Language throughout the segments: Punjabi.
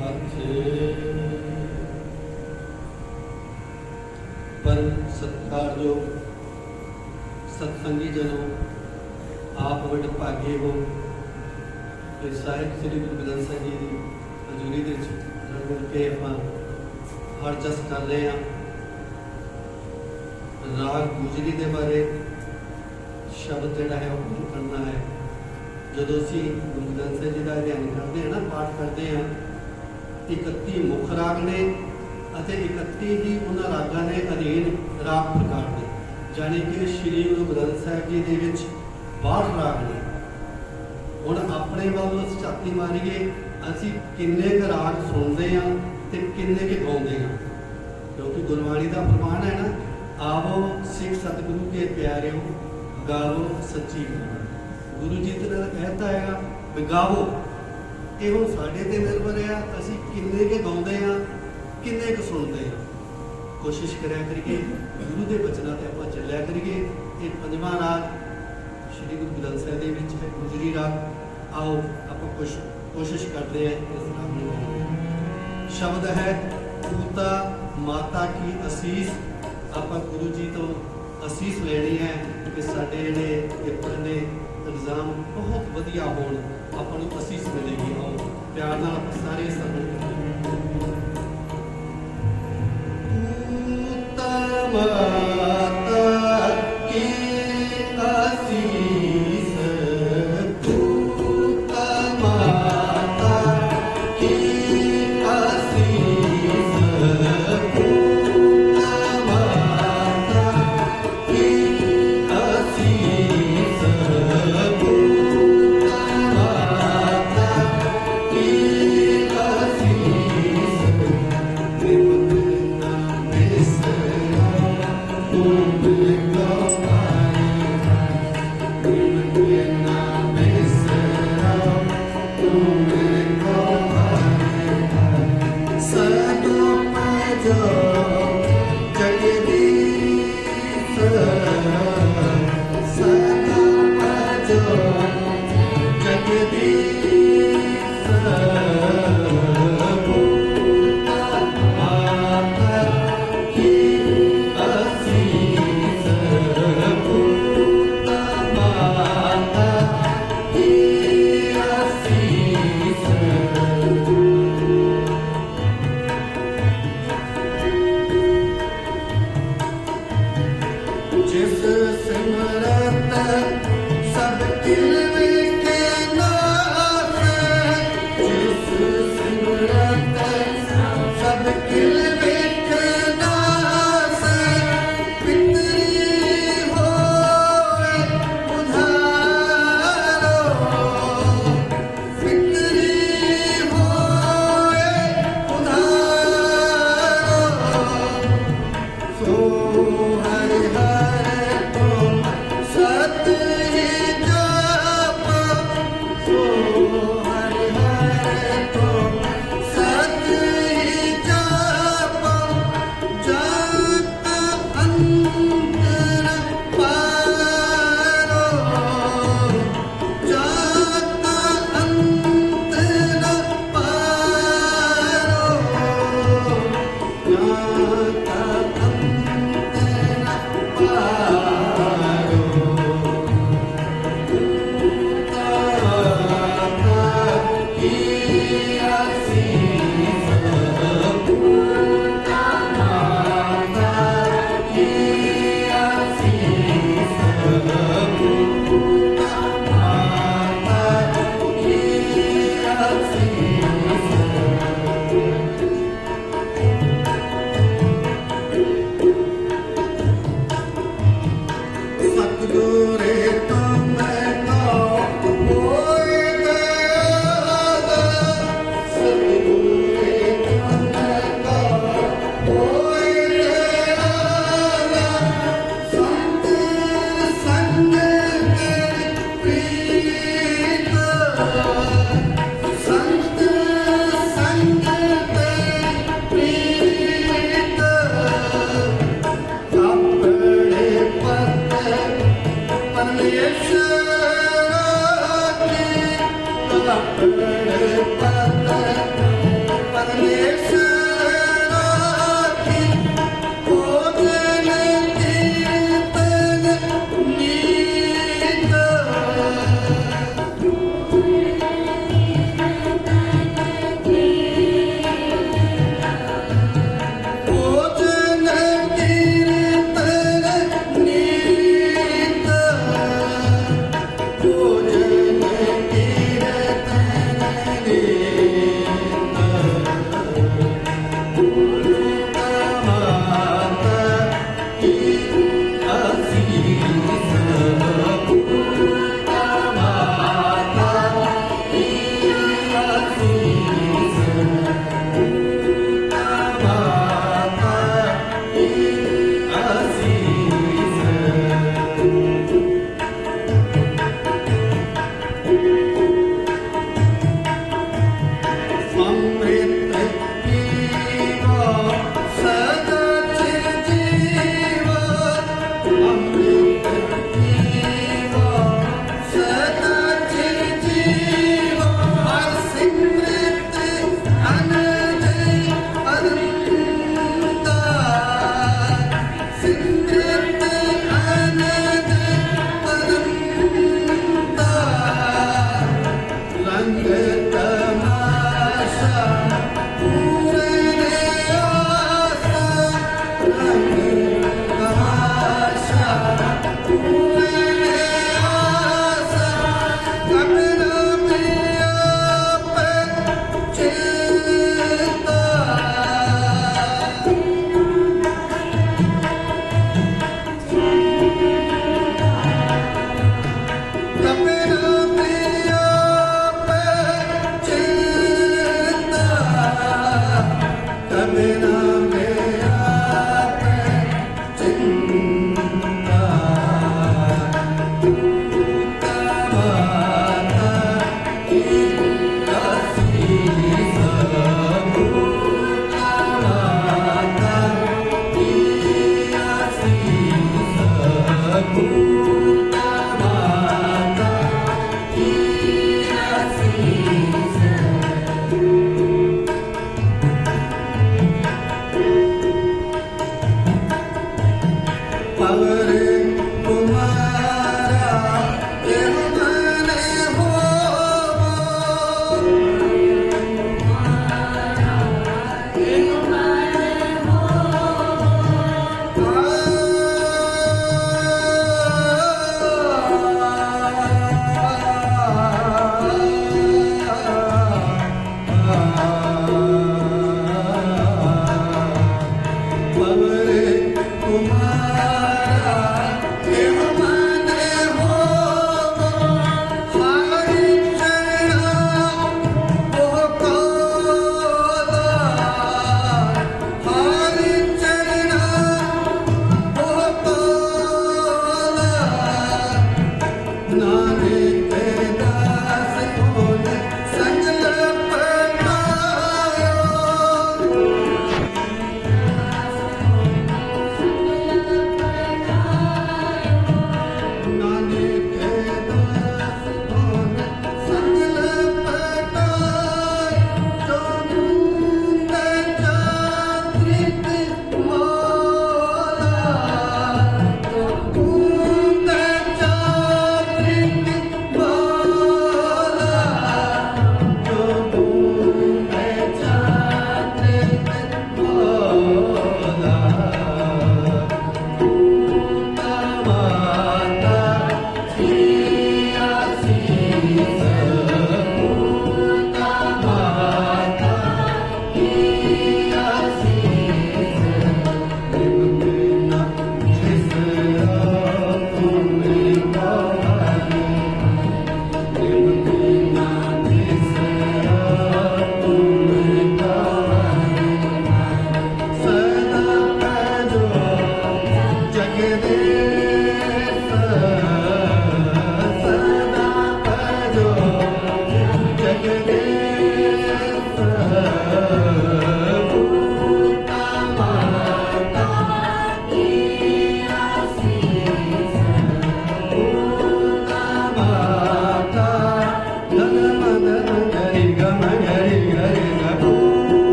ਹੱਥ। ਸਤਿਕਾਰਯੋਗ ਸਤਸੰਗੀ ਜਨੋ ਆਪ ਵੱਡ ਭਾਗੇ ਹੋ ਕਿ ਸਾਹਿਬ ਸ੍ਰੀ ਗੁਰੂ ਗ੍ਰੰਥ ਸਾਹਿਬ ਜੀ ਦੀ ਹਜ਼ੂਰੀ ਦੇ ਵਿੱਚ ਰਲ ਕੇ ਆਪਾਂ ਹਰ ਜਸ ਕਰ ਰਹੇ ਹਾਂ, ਰਾਗ ਗੁਜਰੀ ਦੇ ਬਾਰੇ ਸ਼ਬਦ ਜਿਹੜਾ ਹੈ ਉਹ ਕਰਨਾ ਹੈ। ਜਦੋਂ ਅਸੀਂ ਗੁਰੂ ਗ੍ਰੰਥ ਸਾਹਿਬ ਜੀ ਦਾ ਅਧਿਐਨ ਕਰਦੇ ਹਾਂ ਨਾ, ਪਾਠ ਕਰਦੇ ਹਾਂ 31 ਮੁੱਖ ਰਾਗ ਨੇ ਅਤੇ 31 ਹੀ ਉਹਨਾਂ ਰਾਗਾਂ ਦੇ ਅਧੀਨ ਰਾਗ ਪ੍ਰਕਾਰ ਨੇ। ਜਾਣੀ ਕਿ ਸ੍ਰੀ ਗੁਰੂ ਗ੍ਰੰਥ ਸਾਹਿਬ ਜੀ ਦੇ ਵਿੱਚ 62 ਰਾਗ ਨੇ। ਹੁਣ ਆਪਣੇ ਵੱਲ ਝਾਤੀ ਮਾਰੀਏ, ਅਸੀਂ ਕਿੰਨੇ ਕੁ ਰਾਗ ਸੁਣਦੇ ਹਾਂ ਤੇ ਕਿੰਨੇ ਕੁ ਗਾਉਂਦੇ ਹਾਂ। ਕਿਉਂਕਿ ਗੁਰਬਾਣੀ ਦਾ ਪ੍ਰਮਾਣ ਹੈ ਨਾ, ਆਵੋ ਸਿੱਖ ਸਤਿਗੁਰੂ ਕੇ ਪਿਆਰਿਓ, ਗਾਵੋ ਸੱਚੀ ਬਾਣੀ ਗੁਰੂ ਜੀ ਤੇ ਨਾਲ ਕਹਿਤਾ ਹੈਗਾ ਵੀ ਗਾਵੋ ਇਹ ਹੁਣ ਸਾਡੇ ਤੇ ਨਿਰਭਰ ਆ, ਅਸੀਂ ਕਿੰਨੇ ਕੁ ਗਾਉਂਦੇ ਹਾਂ ਕਿੰਨੇ ਕੁ ਸੁਣਦੇ ਹਾਂ ਕੋਸ਼ਿਸ਼ ਕਰਿਆ ਕਰੀਏ, ਗੁਰੂ ਦੇ ਬਚਨਾਂ ਤੇ ਆਪਾਂ ਚੱਲਿਆ ਕਰੀਏ। ਇਹ ਪੰਜਵਾਂ ਰਾਗ ਸ਼੍ਰੀ ਗੁਰੂ ਗ੍ਰੰਥ ਸਾਹਿਬ ਦੇ ਵਿੱਚ ਹੈ, ਗੁਜਰੀ ਰਾਗ। ਆਓ, ਆਪਾਂ ਕੁਛ ਕੋਸ਼ਿਸ਼ ਕਰਦੇ ਹਾਂ ਇਸ ਰਾਗ ਨੂੰ ਸ਼ਬਦ ਹੈ ਪੂਤਾ ਮਾਤਾ ਕੀ ਅਸੀਸ? ਆਪਾਂ ਗੁਰੂ ਜੀ ਤੋਂ ਅਸੀਸ ਲੈਣੀ ਹੈ ਕਿ ਸਾਡੇ ਜਿਹੜੇ ਪਿੱਤਰ ਨੇ ਇਗਜ਼ਾਮ ਬਹੁਤ ਵਧੀਆ ਹੋਣ, ਆਪਾਂ ਨੂੰ ਅਸੀਸ ਮਿਲੇਗੀ ਆਓ। ਪਿਆਰ ਨਾਲ ਆਪਾਂ ਸਾਰੇ ਸਰਵਣ ਕਰੀਏ ਮਾਤਾ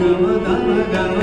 gama gama gama